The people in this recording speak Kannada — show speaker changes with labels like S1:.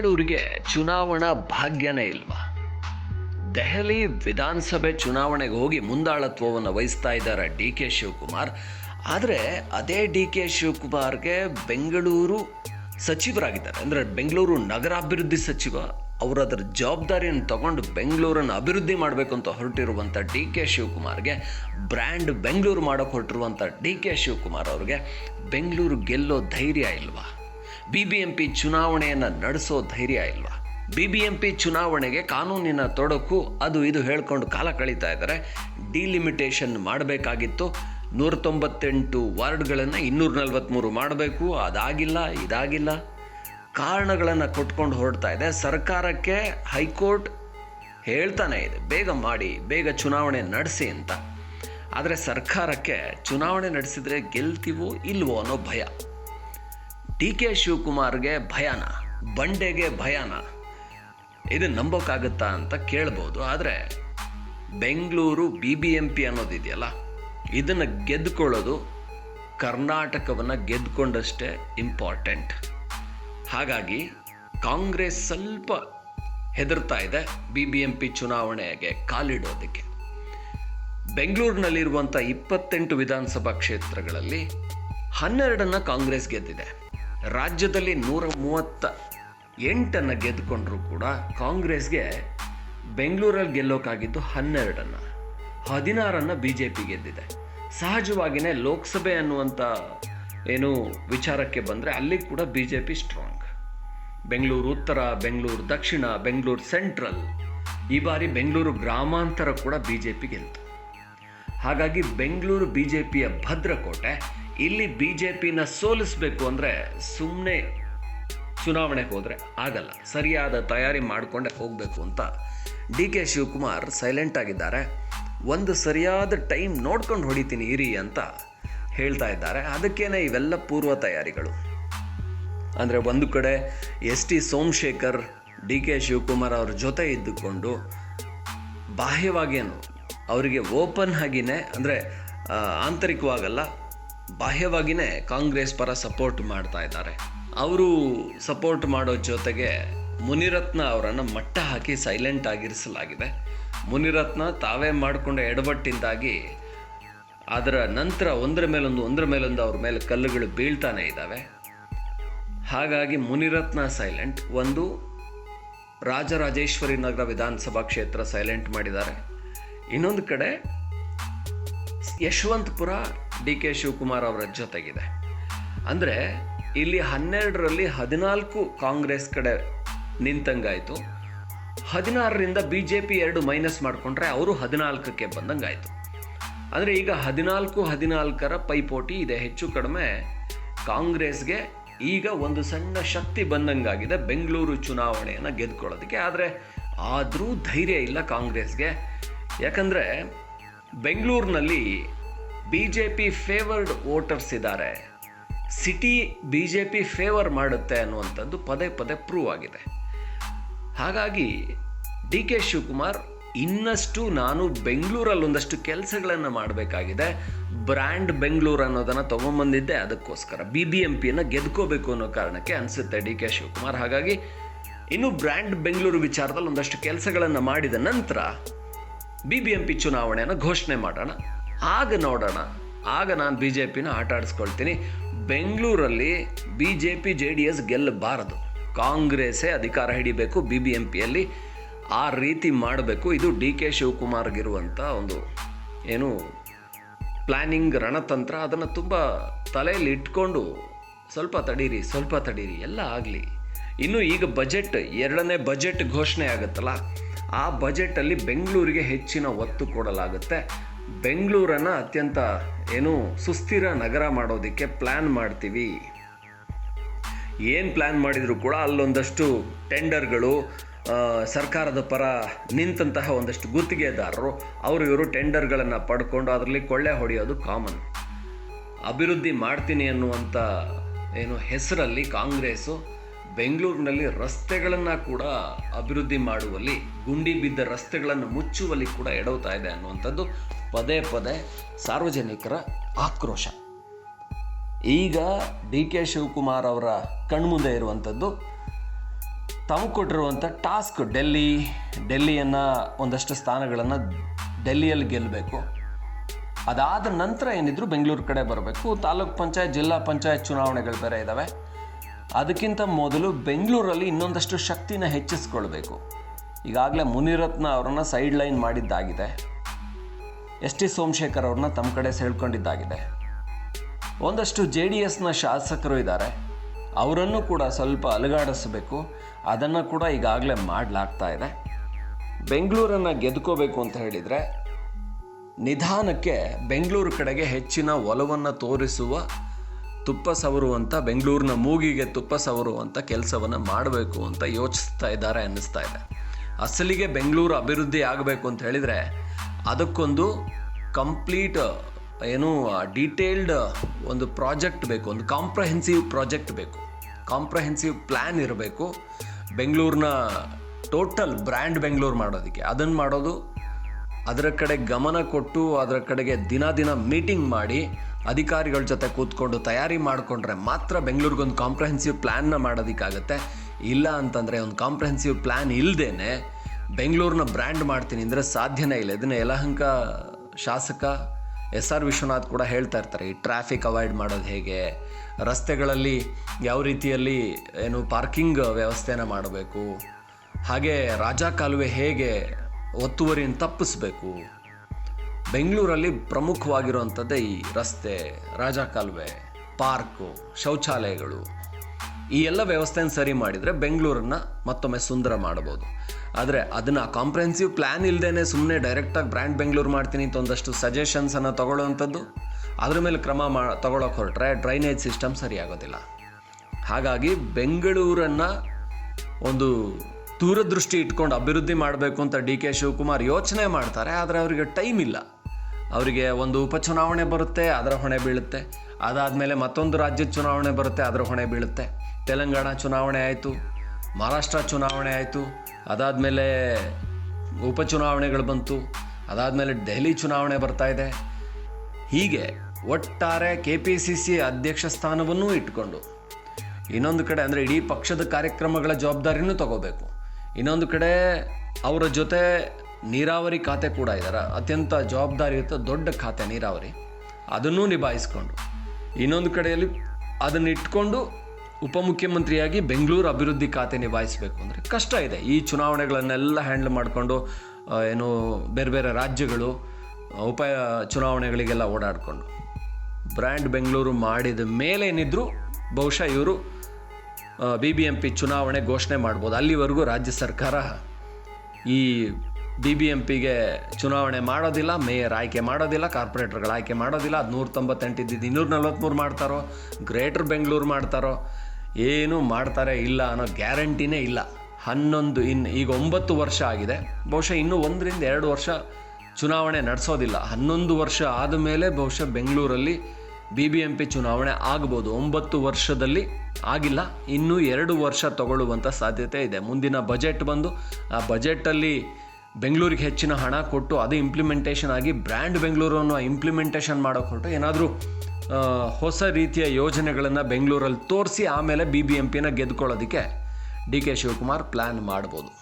S1: ಬೆಂಗಳೂರಿಗೆ ಚುನಾವಣಾ ಭಾಗ್ಯನೇ ಇಲ್ವಾ? ದೆಹಲಿ ವಿಧಾನಸಭೆ ಚುನಾವಣೆಗೆ ಹೋಗಿ ಮುಂದಾಳತ್ವವನ್ನು ವಹಿಸ್ತಾ ಇದ್ದಾರೆ ಡಿ ಕೆ ಶಿವಕುಮಾರ್. ಆದರೆ ಅದೇ ಡಿ ಕೆ ಶಿವಕುಮಾರ್ಗೆ ಬೆಂಗಳೂರು ಸಚಿವರಾಗಿದ್ದಾರೆ. ಅಂದರೆ ಬೆಂಗಳೂರು ನಗರಾಭಿವೃದ್ಧಿ ಸಚಿವ, ಅವರು ಅದರ ಜವಾಬ್ದಾರಿಯನ್ನು ತಗೊಂಡು ಬೆಂಗಳೂರನ್ನು ಅಭಿವೃದ್ಧಿ ಮಾಡಬೇಕು ಅಂತ ಹೊರಟಿರುವಂಥ ಡಿ ಕೆ ಶಿವಕುಮಾರ್ಗೆ, ಬ್ರ್ಯಾಂಡ್ ಬೆಂಗಳೂರು ಮಾಡೋಕೆ ಹೊರಟಿರುವಂಥ ಡಿ ಕೆ ಶಿವಕುಮಾರ್ ಅವ್ರಿಗೆ ಬೆಂಗಳೂರು ಗೆಲ್ಲೋ ಧೈರ್ಯ ಇಲ್ವಾ? ಬಿ ಬಿ ಎಂ ಪಿ ಚುನಾವಣೆಯನ್ನು ನಡೆಸೋ ಧೈರ್ಯ ಇಲ್ವಾ? ಬಿ ಬಿ ಎಂ ಪಿ ಚುನಾವಣೆಗೆ ಕಾನೂನಿನ ತೊಡಕು, ಅದು ಇದು ಹೇಳ್ಕೊಂಡು ಕಾಲ ಕಳೀತಾ ಇದ್ದಾರೆ. ಡಿಲಿಮಿಟೇಷನ್ ಮಾಡಬೇಕಾಗಿತ್ತು. ನೂರ ತೊಂಬತ್ತೆಂಟು ವಾರ್ಡ್ಗಳನ್ನು ಇನ್ನೂರ ನಲ್ವತ್ತ್ಮೂರು ಮಾಡಬೇಕು. ಅದಾಗಿಲ್ಲ, ಇದಾಗಿಲ್ಲ. ಕಾರಣಗಳನ್ನು ಕೊಟ್ಕೊಂಡು ಹೊರಡ್ತಾ ಇದೆ. ಸರ್ಕಾರಕ್ಕೆ ಹೈಕೋರ್ಟ್ ಹೇಳ್ತಾನೆ ಇದೆ. ಬೇಗ ಮಾಡಿ, ಬೇಗ ಚುನಾವಣೆ ನಡೆಸಿ ಅಂತ. ಆದರೆ ಸರ್ಕಾರಕ್ಕೆ ಚುನಾವಣೆ ನಡೆಸಿದರೆ ಗೆಲ್ತೀವೋ ಇಲ್ವೋ ಅನ್ನೋ ಭಯ. ಡಿ ಕೆ ಶಿವಕುಮಾರ್ಗೆ ಭಯಾನ, ಬಂಡೆಗೆ ಭಯಾನ. ಇದು ನಂಬೋಕ್ಕಾಗುತ್ತಾ ಅಂತ ಕೇಳ್ಬೋದು. ಆದರೆ Bengaluru B B M P ಅನ್ನೋದಿದೆಯಲ್ಲ, ಇದನ್ನು ಗೆದ್ದುಕೊಳ್ಳೋದು ಕರ್ನಾಟಕವನ್ನು ಗೆದ್ದುಕೊಂಡಷ್ಟೇ ಇಂಪಾರ್ಟೆಂಟ್. ಹಾಗಾಗಿ ಕಾಂಗ್ರೆಸ್ ಸ್ವಲ್ಪ ಹೆದರ್ತಾ ಇದೆ ಬಿ ಬಿ ಎಂ ಪಿ ಚುನಾವಣೆಗೆ ಕಾಲಿಡೋದಕ್ಕೆ. ಬೆಂಗಳೂರಿನಲ್ಲಿರುವಂಥ ಇಪ್ಪತ್ತೆಂಟು ವಿಧಾನಸಭಾ ಕ್ಷೇತ್ರಗಳಲ್ಲಿ ಹನ್ನೆರಡನ್ನು ಕಾಂಗ್ರೆಸ್ ಗೆದ್ದಿದೆ. ರಾಜ್ಯದಲ್ಲಿ ನೂರ ಮೂವತ್ತ ಎಂಟನ್ನು ಗೆದ್ದುಕೊಂಡ್ರೂ ಕೂಡ ಕಾಂಗ್ರೆಸ್ಗೆ ಬೆಂಗಳೂರಲ್ಲಿ ಗೆಲ್ಲೋಕ್ಕಾಗಿದ್ದು ಹನ್ನೆರಡನ್ನು. ಹದಿನಾರನ್ನು ಬಿ ಜೆ ಪಿ ಗೆದ್ದಿದೆ. ಸಹಜವಾಗಿಯೇ ಲೋಕಸಭೆ ಅನ್ನುವಂಥ ಏನು ವಿಚಾರಕ್ಕೆ ಬಂದರೆ ಅಲ್ಲಿ ಕೂಡ B J P strong. Bengaluru ಉತ್ತರ, ಬೆಂಗಳೂರು ದಕ್ಷಿಣ, ಬೆಂಗಳೂರು ಸೆಂಟ್ರಲ್ ಈ ಬಾರಿ ಬೆಂಗಳೂರು ಗ್ರಾಮಾಂತರ ಕೂಡ ಬಿ ಜೆ ಪಿ ಗೆಲ್ತು. ಹಾಗಾಗಿ ಬೆಂಗಳೂರು ಬಿ ಜೆ ಪಿಯ ಭದ್ರಕೋಟೆ ಇಲ್ಲಿ ಬಿ ಜೆ ಪಿನ ಸೋಲಿಸಬೇಕು ಅಂದರೆ ಸುಮ್ಮನೆ ಚುನಾವಣೆಗೆ ಹೋದರೆ ಆಗಲ್ಲ. ಸರಿಯಾದ ತಯಾರಿ ಮಾಡಿಕೊಂಡೆ ಹೋಗಬೇಕು ಅಂತ ಡಿ ಕೆ ಶಿವಕುಮಾರ್ ಸೈಲೆಂಟ್ ಆಗಿದ್ದಾರೆ. ಒಂದು ಸರಿಯಾದ ಟೈಮ್ ನೋಡ್ಕೊಂಡು ಹೊಡಿತೀನಿ ಇರಿ ಅಂತ ಹೇಳ್ತಾ ಇದ್ದಾರೆ. ಅದಕ್ಕೇನೆ ಇವೆಲ್ಲ ಪೂರ್ವ ತಯಾರಿಗಳು. ಅಂದರೆ ಒಂದು ಕಡೆ S T Somashekar, D K Shivakumar ಅವ್ರ ಜೊತೆ ಇದ್ದುಕೊಂಡು ಬಾಹ್ಯವಾಗೇನು ಅವರಿಗೆ ಓಪನ್ ಆಗಿನೇ ಅಂದರೆ ಆಂತರಿಕವಾಗಲ್ಲ ಬಾಹ್ಯವಾಗಿಯೇ ಕಾಂಗ್ರೆಸ್ ಪರ ಸಪೋರ್ಟ್ ಮಾಡ್ತಾ ಇದ್ದಾರೆ. ಅವರು ಸಪೋರ್ಟ್ ಮಾಡೋ ಜೊತೆಗೆ ಮುನಿರತ್ನ ಅವರನ್ನು ಮಟ್ಟ ಹಾಕಿ ಸೈಲೆಂಟ್ ಆಗಿರಿಸಲಾಗಿದೆ. ಮುನಿರತ್ನ ತಾವೇ ಮಾಡಿಕೊಂಡ ಎಡವಟ್ಟಿಂದಾಗಿ ಅದರ ನಂತರ ಒಂದರ ಮೇಲೊಂದು ಒಂದರ ಮೇಲೊಂದು ಅವ್ರ ಮೇಲೆ ಕಲ್ಲುಗಳು ಬೀಳ್ತಾನೆ ಇದ್ದಾವೆ. ಹಾಗಾಗಿ ಮುನಿರತ್ನ ಸೈಲೆಂಟ್ ಒಂದು, ರಾಜರಾಜೇಶ್ವರಿ ನಗರ ವಿಧಾನಸಭಾ ಕ್ಷೇತ್ರ ಸೈಲೆಂಟ್ ಮಾಡಿದ್ದಾರೆ. ಇನ್ನೊಂದು ಕಡೆ ಯಶವಂತಪುರ ಡಿ ಕೆ ಶಿವಕುಮಾರ್ ಅವರ ಜೊತೆಗಿದೆ. ಅಂದರೆ ಇಲ್ಲಿ ಹನ್ನೆರಡರಲ್ಲಿ ಹದಿನಾಲ್ಕು ಕಾಂಗ್ರೆಸ್ ಕಡೆ ನಿಂತಂಗಾಯಿತು. ಹದಿನಾರರಿಂದ ಬಿ ಜೆ ಪಿ ಎರಡು ಮೈನಸ್ ಮಾಡಿಕೊಂಡ್ರೆ ಅವರು ಹದಿನಾಲ್ಕಕ್ಕೆ ಬಂದಂಗಾಯಿತು. ಅಂದರೆ ಈಗ ಹದಿನಾಲ್ಕು, ಹದಿನಾಲ್ಕರ ಪೈಪೋಟಿ ಇದೆ, ಹೆಚ್ಚು ಕಡಿಮೆ. ಕಾಂಗ್ರೆಸ್ಗೆ ಈಗ ಒಂದು ಸಣ್ಣ ಶಕ್ತಿ ಬಂದಂಗಾಗಿದೆ ಬೆಂಗಳೂರು ಚುನಾವಣೆಯನ್ನು ಗೆದ್ಕೊಳ್ಳೋದಕ್ಕೆ. ಆದರೆ ಆದರೂ ಧೈರ್ಯ ಇಲ್ಲ ಕಾಂಗ್ರೆಸ್ಗೆ. ಯಾಕಂದರೆ ಬೆಂಗಳೂರಿನಲ್ಲಿ B J P favoured voters ಇದ್ದಾರೆ. City B J P favour ಮಾಡುತ್ತೆ ಅನ್ನುವಂಥದ್ದು ಪದೇ ಪದೇ ಪ್ರೂವ್ ಆಗಿದೆ. ಹಾಗಾಗಿ ಡಿ ಕೆ ಶಿವಕುಮಾರ್ ಇನ್ನಷ್ಟು ನಾನು ಬೆಂಗಳೂರಲ್ಲಿ ಒಂದಷ್ಟು ಕೆಲಸಗಳನ್ನು ಮಾಡಬೇಕಾಗಿದೆ. ಬ್ರ್ಯಾಂಡ್ ಬೆಂಗಳೂರು ಅನ್ನೋದನ್ನು ತೊಗೊಂಬಂದಿದ್ದೆ, ಅದಕ್ಕೋಸ್ಕರ ಬಿ ಬಿ ಎಂ ಪಿಯನ್ನು ಗೆದ್ಕೋಬೇಕು ಅನ್ನೋ ಕಾರಣಕ್ಕೆ ಅನಿಸುತ್ತೆ ಡಿ ಕೆ ಶಿವಕುಮಾರ್. ಹಾಗಾಗಿ ಇನ್ನು ಬ್ರ್ಯಾಂಡ್ ಬೆಂಗಳೂರು ವಿಚಾರದಲ್ಲಿ ಒಂದಷ್ಟು ಕೆಲಸಗಳನ್ನು ಮಾಡಿದ ನಂತರ ಬಿ ಬಿ ಎಂ ಪಿ ಚುನಾವಣೆಯನ್ನು ಘೋಷಣೆ ಮಾಡೋಣ. ಆಗ ನೋಡೋಣ. ಆಗ ನಾನು ಬಿ ಜೆ ಪಿನ ಆಟ ಆಡಿಸ್ಕೊಳ್ತೀನಿ. ಬೆಂಗಳೂರಲ್ಲಿ B J P J D S ಗೆಲ್ಲಬಾರದು. ಕಾಂಗ್ರೆಸ್ಸೇ ಅಧಿಕಾರ ಹಿಡಿಬೇಕು ಬಿ ಬಿ ಎಂ ಪಿಯಲ್ಲಿ. ಆ ರೀತಿ ಮಾಡಬೇಕು. ಇದು ಡಿ ಕೆ ಶಿವಕುಮಾರ್ಗಿರುವಂಥ ಒಂದು ಏನು ಪ್ಲ್ಯಾನಿಂಗ್ ರಣತಂತ್ರ. ಅದನ್ನು ತುಂಬ ತಲೆಯಲ್ಲಿ ಇಟ್ಕೊಂಡು ಸ್ವಲ್ಪ ತಡೀರಿ ಸ್ವಲ್ಪ ತಡೀರಿ, ಎಲ್ಲ ಆಗಲಿ. ಇನ್ನು ಈಗ ಬಜೆಟ್, ಎರಡನೇ ಬಜೆಟ್ ಘೋಷಣೆ ಆಗುತ್ತಲ್ಲ? ಆ ಬಜೆಟಲ್ಲಿ ಬೆಂಗಳೂರಿಗೆ ಹೆಚ್ಚಿನ ಒತ್ತು ಕೊಡಲಾಗುತ್ತೆ. ಬೆಂಗಳೂರನ್ನು ಅತ್ಯಂತ ಏನು ಸುಸ್ಥಿರ ನಗರ ಮಾಡೋದಕ್ಕೆ ಪ್ಲ್ಯಾನ್ ಮಾಡ್ತೀವಿ. ಏನು ಪ್ಲ್ಯಾನ್ ಮಾಡಿದರೂ ಕೂಡ ಅಲ್ಲೊಂದಷ್ಟು ಟೆಂಡರ್ಗಳು ಸರ್ಕಾರದ ಪರ ನಿಂತಹ ಒಂದಷ್ಟು ಗುತ್ತಿಗೆದಾರರು, ಅವರು ಇವರು ಟೆಂಡರ್ಗಳನ್ನು ಪಡ್ಕೊಂಡು ಅದರಲ್ಲಿ ಕೊಳ್ಳೆ ಹೊಡೆಯೋದು ಕಾಮನ್ ಅಭಿವೃದ್ಧಿ ಮಾಡ್ತೀನಿ ಅನ್ನುವಂಥ ಏನು ಹೆಸರಲ್ಲಿ ಕಾಂಗ್ರೆಸ್ಸು ಬೆಂಗಳೂರಿನಲ್ಲಿ ರಸ್ತೆಗಳನ್ನು ಕೂಡ ಅಭಿವೃದ್ಧಿ ಮಾಡುವಲ್ಲಿ, ಗುಂಡಿ ಬಿದ್ದ ರಸ್ತೆಗಳನ್ನು ಮುಚ್ಚುವಲ್ಲಿ ಕೂಡ ಎಡವ್ತಾ ಇದೆ ಅನ್ನುವಂಥದ್ದು ಪದೇ ಪದೇ ಸಾರ್ವಜನಿಕರ ಆಕ್ರೋಶ. ಈಗ ಡಿ ಕೆ ಶಿವಕುಮಾರ್ ಅವರ ಕಣ್ಮುಂದೆ ಇರುವಂಥದ್ದು ತಾವು ಕೊಟ್ಟಿರುವಂಥ ಟಾಸ್ಕ್ ಡೆಲ್ಲಿ, ಡೆಲ್ಲಿಯನ್ನು ಒಂದಷ್ಟು ಸ್ಥಾನಗಳನ್ನು ಡೆಲ್ಲಿಯಲ್ಲಿ ಗೆಲ್ಲಬೇಕು. ಅದಾದ ನಂತರ ಏನಿದ್ರು ಬೆಂಗಳೂರು ಕಡೆ ಬರಬೇಕು. ತಾಲೂಕ್ ಪಂಚಾಯತ್, ಜಿಲ್ಲಾ ಪಂಚಾಯತ್ ಚುನಾವಣೆಗಳು ಬೇರೆ ಇದ್ದಾವೆ ಅದಕ್ಕಿಂತ ಮೊದಲು ಬೆಂಗಳೂರಲ್ಲಿ ಇನ್ನೊಂದಷ್ಟು ಶಕ್ತಿನ ಹೆಚ್ಚಿಸ್ಕೊಳ್ಬೇಕು. ಈಗಾಗಲೇ ಮುನಿರತ್ನ ಅವರನ್ನು ಸೈಡ್ ಲೈನ್ ಮಾಡಿದ್ದಾಗಿದೆ. ಎಸ್ ಟಿ ಸೋಮಶೇಖರ್ ಅವ್ರನ್ನ ತಮ್ಮ ಕಡೆ ಸೆಳ್ಕೊಂಡಿದ್ದಾಗಿದೆ. ಒಂದಷ್ಟು ಜೆ ಡಿ ಎಸ್ನ ಶಾಸಕರು ಇದ್ದಾರೆ. ಅವರನ್ನು ಕೂಡ ಸ್ವಲ್ಪ ಅಲುಗಾಡಿಸಬೇಕು. ಅದನ್ನು ಕೂಡ ಈಗಾಗಲೇ ಮಾಡಲಾಗ್ತಾ ಇದೆ. ಬೆಂಗಳೂರನ್ನು ಗೆದ್ಕೋಬೇಕು ಅಂತ ಹೇಳಿದರೆ, ನಿಧಾನಕ್ಕೆ ಬೆಂಗಳೂರು ಕಡೆಗೆ ಹೆಚ್ಚಿನ ಒಲವನ್ನು ತೋರಿಸುವ ತುಪ್ಪ ಸವರುವಂಥ ಬೆಂಗಳೂರಿನ ಮೂಗಿಗೆ ತುಪ್ಪ ಸವರುವಂಥ ಕೆಲಸವನ್ನು ಮಾಡಬೇಕು ಅಂತ ಯೋಚಿಸ್ತಾ ಇದ್ದಾರೆ ಅನ್ನಿಸ್ತಾ ಇದೆ. ಅಸಲಿಗೆ ಬೆಂಗಳೂರು ಅಭಿವೃದ್ಧಿ ಆಗಬೇಕು ಅಂತ ಹೇಳಿದರೆ ಅದಕ್ಕೊಂದು ಕಂಪ್ಲೀಟ್, ಏನು ಡೀಟೇಲ್ಡ್ ಒಂದು ಪ್ರಾಜೆಕ್ಟ್ ಬೇಕು, ಒಂದು ಕಾಂಪ್ರಹೆನ್ಸಿವ್ ಪ್ರಾಜೆಕ್ಟ್ ಬೇಕು. ಕಾಂಪ್ರಹೆನ್ಸಿವ್ ಪ್ಲ್ಯಾನ್ ಇರಬೇಕು. ಬೆಂಗಳೂರಿನ ಟೋಟಲ್ ಬ್ರ್ಯಾಂಡ್ ಬೆಂಗಳೂರು ಮಾಡೋದಕ್ಕೆ. ಅದನ್ನು ಮಾಡೋದು ಅದರ ಕಡೆ ಗಮನ ಕೊಟ್ಟು, ಅದರ ಕಡೆಗೆ ದಿನ ದಿನ ಮೀಟಿಂಗ್ ಮಾಡಿ, ಅಧಿಕಾರಿಗಳ ಜೊತೆ ಕೂತ್ಕೊಂಡು ತಯಾರಿ ಮಾಡಿಕೊಂಡ್ರೆ ಮಾತ್ರ ಬೆಂಗಳೂರಿಗೊಂದು ಕಾಂಪ್ರಹೆನ್ಸಿವ್ ಪ್ಲ್ಯಾನ್ನ ಮಾಡೋದಕ್ಕಾಗತ್ತೆ. ಇಲ್ಲ ಅಂತಂದರೆ ಒಂದು ಕಾಂಪ್ರಹೆನ್ಸಿವ್ ಪ್ಲ್ಯಾನ್ ಇಲ್ಲದೇನೆ ಬೆಂಗಳೂರನ್ನ ಬ್ರ್ಯಾಂಡ್ ಮಾಡ್ತೀನಿ ಅಂದರೆ ಸಾಧ್ಯನೇ ಇಲ್ಲ. ಇದನ್ನು ಯಲಹಂಕ ಶಾಸಕ ಎಸ್ ಆರ್ ವಿಶ್ವನಾಥ್ ಕೂಡ ಹೇಳ್ತಾ ಇರ್ತಾರೆ. ಈ ಟ್ರಾಫಿಕ್ ಅವಾಯ್ಡ್ ಮಾಡೋದು ಹೇಗೆ? ರಸ್ತೆಗಳಲ್ಲಿ ಯಾವ ರೀತಿಯಲ್ಲಿ ಏನು ಪಾರ್ಕಿಂಗ್ ವ್ಯವಸ್ಥೆನ ಮಾಡಬೇಕು? ಹಾಗೆ ರಾಜ ಕಾಲುವೆ ಹೇಗೆ ಒತ್ತುವರಿಯನ್ನು ತಪ್ಪಿಸ್ಬೇಕು? ಬೆಂಗಳೂರಲ್ಲಿ ಪ್ರಮುಖವಾಗಿರುವಂಥದ್ದೇ ಈ ರಸ್ತೆ, ರಾಜ ಕಾಲುವೆ ಪಾರ್ಕು ಶೌಚಾಲಯಗಳು. ಈ ಎಲ್ಲ ವ್ಯವಸ್ಥೆನ ಸರಿ ಮಾಡಿದರೆ ಬೆಂಗಳೂರನ್ನು ಮತ್ತೊಮ್ಮೆ ಸುಂದರ ಮಾಡ್ಬೋದು ಆದರೆ ಅದನ್ನು ಕಾಂಪ್ರೆನ್ಸಿವ್ ಪ್ಲ್ಯಾನ್ ಇಲ್ಲದೇ ಸುಮ್ಮನೆ ಡೈರೆಕ್ಟಾಗಿ ಬ್ರ್ಯಾಂಡ್ ಬೆಂಗಳೂರು ಮಾಡ್ತೀನಿ ಅಂತ ಒಂದಷ್ಟು ಸಜೆಷನ್ಸನ್ನು ತಗೊಳ್ಳೋವಂಥದ್ದು, ಅದ್ರ ಮೇಲೆ ಕ್ರಮ ಮಾ ತೊಗೊಳಕ್ಕೆ ಹೊರಟ್ರೆ ಡ್ರೈನೇಜ್ ಸಿಸ್ಟಮ್ ಸರಿಯಾಗೋದಿಲ್ಲ ಹಾಗಾಗಿ ಬೆಂಗಳೂರನ್ನು ಒಂದು ದೂರದೃಷ್ಟಿ ಇಟ್ಕೊಂಡು ಅಭಿವೃದ್ಧಿ ಮಾಡಬೇಕು ಅಂತ ಡಿ ಕೆ ಶಿವಕುಮಾರ್ ಯೋಚನೆ ಮಾಡ್ತಾರೆ, ಆದರೆ ಅವರಿಗೆ ಟೈಮ್ ಇಲ್ಲ. ಅವರಿಗೆ ಒಂದು ಉಪಚುನಾವಣೆ ಬರುತ್ತೆ, ಅದರ ಹೊಣೆ ಬೀಳುತ್ತೆ. ಅದಾದಮೇಲೆ ಮತ್ತೊಂದು ರಾಜ್ಯದ ಚುನಾವಣೆ ಬರುತ್ತೆ, ಅದರ ಹೊಣೆ ಬೀಳುತ್ತೆ. ತೆಲಂಗಾಣ ಚುನಾವಣೆ ಆಯಿತು, ಮಹಾರಾಷ್ಟ್ರ ಚುನಾವಣೆ ಆಯಿತು, ಅದಾದಮೇಲೆ ಉಪಚುನಾವಣೆಗಳು ಬಂತು, ಅದಾದಮೇಲೆ ದೆಹಲಿ ಚುನಾವಣೆ ಬರ್ತಾ ಇದೆ. ಹೀಗೆ ಒಟ್ಟಾರೆ ಕೆ ಪಿ ಸಿ ಸಿ ಅಧ್ಯಕ್ಷ ಸ್ಥಾನವನ್ನೂ ಇಟ್ಕೊಂಡು ಇನ್ನೊಂದು ಕಡೆ ಅಂದರೆ ಇಡೀ ಪಕ್ಷದ ಕಾರ್ಯಕ್ರಮಗಳ ಜವಾಬ್ದಾರಿನೂ ತಗೋಬೇಕು. ಇನ್ನೊಂದು ಕಡೆ ಅವರ ಜೊತೆ ನೀರಾವರಿ ಖಾತೆ ಕೂಡ ಇದ್ದಾರೆ ಅತ್ಯಂತ ಜವಾಬ್ದಾರಿಯುತ ದೊಡ್ಡ ಖಾತೆ ನೀರಾವರಿ. ಅದನ್ನೂ ನಿಭಾಯಿಸ್ಕೊಂಡು ಇನ್ನೊಂದು ಕಡೆಯಲ್ಲಿ ಅದನ್ನು ಇಟ್ಕೊಂಡು ಉಪಮುಖ್ಯಮಂತ್ರಿಯಾಗಿ ಬೆಂಗಳೂರು ಅಭಿವೃದ್ಧಿ ಖಾತೆ ನಿಭಾಯಿಸಬೇಕು ಅಂದರೆ ಕಷ್ಟ ಇದೆ. ಈ ಚುನಾವಣೆಗಳನ್ನೆಲ್ಲ ಹ್ಯಾಂಡಲ್ ಮಾಡಿಕೊಂಡು ಏನು ಬೇರೆ ಬೇರೆ ರಾಜ್ಯಗಳು ಉಪ ಚುನಾವಣೆಗಳಿಗೆಲ್ಲ ಓಡಾಡಿಕೊಂಡು, ಬ್ರ್ಯಾಂಡ್ ಬೆಂಗಳೂರು ಮಾಡಿದ ಮೇಲೆ ಏನಿದ್ರು ಬಹುಶಃ ಇವರು ಬಿ ಬಿ ಎಂ ಪಿ ಚುನಾವಣೆ ಘೋಷಣೆ ಮಾಡ್ಬೋದು. ಅಲ್ಲಿವರೆಗೂ ರಾಜ್ಯ ಸರ್ಕಾರ ಈ ಬಿ ಬಿ ಎಂ ಪಿಗೆ ಚುನಾವಣೆ ಮಾಡೋದಿಲ್ಲ, ಮೇಯರ್ ಆಯ್ಕೆ ಮಾಡೋದಿಲ್ಲ, ಕಾರ್ಪೊರೇಟರ್ಗಳು ಆಯ್ಕೆ ಮಾಡೋದಿಲ್ಲ. ಅದು ನೂರ ತೊಂಬತ್ತೆಂಟಿದ್ದು ಇನ್ನೂರ ನಲ್ವತ್ತ್ಮೂರು ಮಾಡ್ತಾರೋ, ಗ್ರೇಟರ್ ಬೆಂಗಳೂರು ಮಾಡ್ತಾರೋ ಏನು ಮಾಡ್ತಾರೆ ಇಲ್ಲ ಅನ್ನೋ ಗ್ಯಾರಂಟಿನೇ ಇಲ್ಲ. ಹನ್ನೊಂದು ಇನ್ನು ಈಗ ಒಂಬತ್ತು ವರ್ಷ ಆಗಿದೆ. ಬಹುಶಃ ಇನ್ನೂ ಒಂದರಿಂದ ಎರಡು ವರ್ಷ ಚುನಾವಣೆ ನಡೆಸೋದಿಲ್ಲ. ಹನ್ನೊಂದು ವರ್ಷ ಆದಮೇಲೆ ಬಹುಶಃ ಬೆಂಗಳೂರಲ್ಲಿ ಬಿ ಬಿ ಎಂ ಪಿ ಚುನಾವಣೆ ಆಗ್ಬೋದು. ಒಂಬತ್ತು ವರ್ಷದಲ್ಲಿ ಆಗಿಲ್ಲ. ಇನ್ನೂ ಎರಡು ವರ್ಷ ತಗೊಳ್ಳುವಂಥ ಸಾಧ್ಯತೆ ಇದೆ. ಮುಂದಿನ ಬಜೆಟ್ ಬಂದು, ಆ ಬಜೆಟಲ್ಲಿ ಬೆಂಗಳೂರಿಗೆ ಹೆಚ್ಚಿನ ಹಣ ಕೊಟ್ಟು ಅದು ಇಂಪ್ಲಿಮೆಂಟೇಷನ್ ಆಗಿ ಬ್ರ್ಯಾಂಡ್ ಬೆಂಗಳೂರನ್ನು ಇಂಪ್ಲಿಮೆಂಟೇಷನ್ ಮಾಡೋಕೆ ಹೊರಟು ಏನಾದರೂ ಹೊಸ ರೀತಿಯ ಯೋಜನೆಗಳನ್ನು ಬೆಂಗಳೂರಲ್ಲಿ ತೋರಿಸಿ ಆಮೇಲೆ ಬಿ ಬಿ ಎಂ ಪಿನ ಗೆದ್ಕೊಳ್ಳೋದಕ್ಕೆ ಡಿ ಕೆ ಶಿವಕುಮಾರ್ ಪ್ಲ್ಯಾನ್ ಮಾಡ್ಬೋದು.